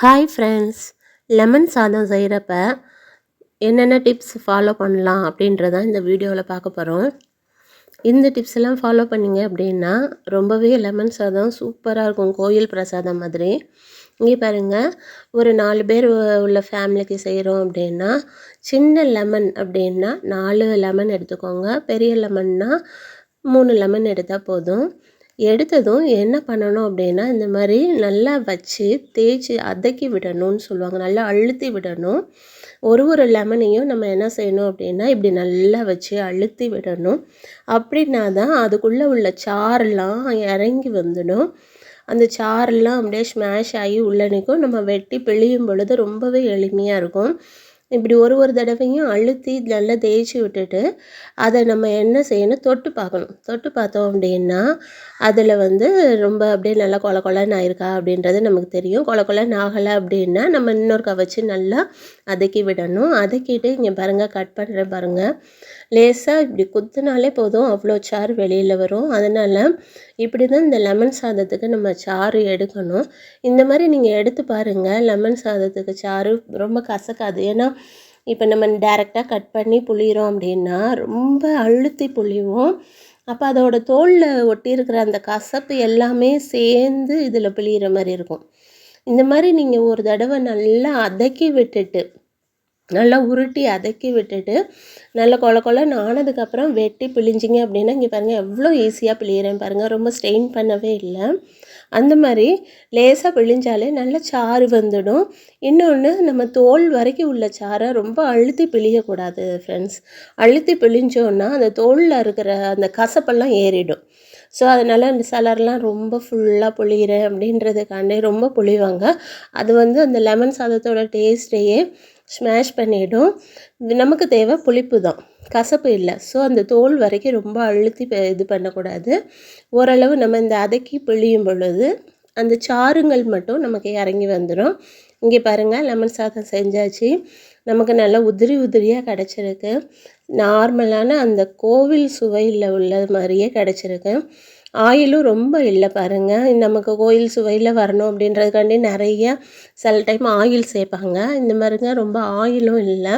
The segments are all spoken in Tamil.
ஹாய் ஃப்ரெண்ட்ஸ் லெமன் சாதம் செய்கிறப்ப என்னென்ன டிப்ஸ் ஃபாலோ பண்ணலாம் அப்படின்றத இந்த வீடியோவில் பார்க்க போகிறோம் இந்த டிப்ஸ் எல்லாம் ஃபாலோ பண்ணிங்க அப்படின்னா ரொம்பவே லெமன் சாதம் சூப்பராக இருக்கும். கோயில் பிரசாதம் மாதிரி. இங்கே பாருங்கள் ஒரு நாலு பேர் உள்ள ஃபேமிலிக்கு செய்கிறோம் அப்படின்னா சின்ன லெமன் அப்படின்னா நாலு லெமன் எடுத்துக்கோங்க. பெரிய லெமன்னா மூணு லெமன் எடுத்தால் போதும். எடுத்ததும் என்ன பண்ணணும் அப்படின்னா இந்த மாதிரி நல்லா வச்சு தேய்ச்சி அதக்கி விடணும்னு சொல்லுவாங்க. நல்லா அழுத்தி விடணும். ஒரு ஒரு லெமனையும் நம்ம என்ன செய்யணும் அப்படின்னா இப்படி நல்லா வச்சு அழுத்தி விடணும். அப்படின்னா தான் அதுக்குள்ளே உள்ள சாரெல்லாம் இறங்கி வந்துடும். அந்த சாரெல்லாம் அப்படியே ஸ்மாஷ் ஆகி உள்ளனைக்கும் நம்ம வெட்டி பிழியும் பொழுது ரொம்பவே எளிமையாக இருக்கும். இப்படி ஒரு ஒரு தடவையும் அழுத்தி நல்லா தேய்ச்சி விட்டுட்டு அதை நம்ம என்ன செய்யணும்? தொட்டு பார்க்கணும். தொட்டு பார்த்தோம் அப்படின்னா அதில் வந்து ரொம்ப அப்படியே நல்லா கொல கொலன்னு ஆயிருக்கா அப்படின்றது நமக்கு தெரியும். கொல கொலன்னு ஆகலை அப்படின்னா நம்ம இன்னொரு கவச்சு நல்லா அதக்கி விடணும். அதக்கிட்டு இங்கே பாருங்கள் கட் பண்ணுற பாருங்கள் லேசாக இப்படி குத்துனாலே போதும். அவ்வளோ சாறு வெளியில் வரும். அதனால் இப்படி தான் இந்த லெமன் சாதத்துக்கு நம்ம சாறு எடுக்கணும். இந்த மாதிரி நீங்கள் எடுத்து பாருங்கள் லெமன் சாதத்துக்கு சாறு ரொம்ப கசக்காது. ஏன்னா இப்போ நம்ம டேரெக்டாக கட் பண்ணி புளிகிறோம் அப்படின்னா ரொம்ப அழுத்தி புளிவோம் அப்போ அதோட தோலில் ஒட்டியிருக்கிற அந்த கசப்பு எல்லாமே சேர்ந்து இதில் பிழிகிற மாதிரி இருக்கும். இந்த மாதிரி நீங்கள் ஒரு தடவை நல்லா அதக்கி விட்டுட்டு நல்லா உருட்டி அதக்கி விட்டுட்டு நல்லா கொல கொலன்னு ஆனதுக்கப்புறம் வெட்டி பிழிஞ்சிங்க அப்படின்னா இங்கே பாருங்கள் எவ்வளோ ஈஸியாக பிழியிறேன் பாருங்கள் ரொம்ப ஸ்ட்ரெயின் பண்ணவே இல்லை. அந்த மாதிரி லேசாக பிழிஞ்சாலே நல்ல சாறு வந்துடும். இன்னொன்று நம்ம தோல் வரைக்கும் உள்ள சாரை ரொம்ப அழுத்தி பிழியக்கூடாது ஃப்ரெண்ட்ஸ் அழுத்தி பிழிஞ்சோன்னா அந்த தோலில் இருக்கிற அந்த கசப்பெல்லாம் ஏறிடும். ஸோ அதனால் அந்த சிலர்லாம் ரொம்ப ஃபுல்லாக புளிகிறேன் அப்படின்றதுக்காண்டி ரொம்ப புழிவாங்க. அது வந்து அந்த லெமன் சாதத்தோட டேஸ்ட்டையே ஸ்மாஷ் பண்ணிவிடும் நமக்கு தேவை புளிப்பு தான். கசப்பு இல்லை. ஸோ அந்த தோல் வரைக்கும் ரொம்ப அழுத்தி இது பண்ணக்கூடாது. ஓரளவு நம்ம இந்த அதக்கி பிழியும் பொழுது அந்த சாறுங்கள் மட்டும் நமக்கு இறங்கி வந்துடும் இங்கே பாருங்கள் லெமன் சாதம் செஞ்சாச்சு. நமக்கு நல்லா உதிரி உதிரியாக கிடச்சிருக்கு. நார்மலான அந்த கோவில் சுவையில் உள்ள மாதிரியே கிடச்சிருக்கு. ஆயிலும் ரொம்ப இல்லை பாருங்கள் நமக்கு கோயில் சுவையில் வரணும் அப்படின்றதுக்காண்டி நிறைய சில டைம் ஆயில் சேர்ப்பாங்க. இந்த மாதிரிங்க ரொம்ப ஆயிலும் இல்லை.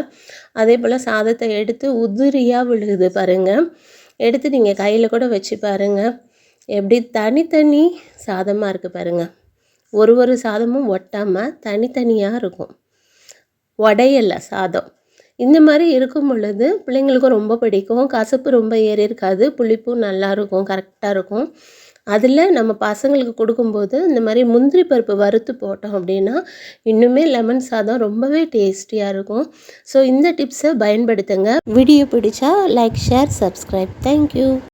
அதே போல் சாதத்தை எடுத்து உதிரியாக விழுகுது பாருங்கள் எடுத்து நீங்கள் கையில் கூட வச்சு பாருங்கள் எப்படி தனித்தனி சாதமாக இருக்குது பாருங்கள் ஒரு ஒரு சாதமும் ஒட்டாமல் தனித்தனியாக இருக்கும். உடையலை சாதம். இந்த மாதிரி இருக்கும் பொழுது பிள்ளைங்களுக்கும் ரொம்ப பிடிக்கும். கசப்பு ரொம்ப ஏறி இருக்காது. புளிப்பும் நல்லாயிருக்கும் கரெக்டாக இருக்கும். அதில் நம்ம பசங்களுக்கு கொடுக்கும்போது இந்த மாதிரி முந்திரி பருப்பு வறுத்து போட்டோம் அப்படின்னா இன்னுமே லெமன் சாதம் ரொம்பவே டேஸ்டியாக இருக்கும். ஸோ இந்த டிப்ஸை பயன்படுத்துங்க. வீடியோ பிடிச்சா லைக் ஷேர் சப்ஸ்கிரைப் தேங்க்யூ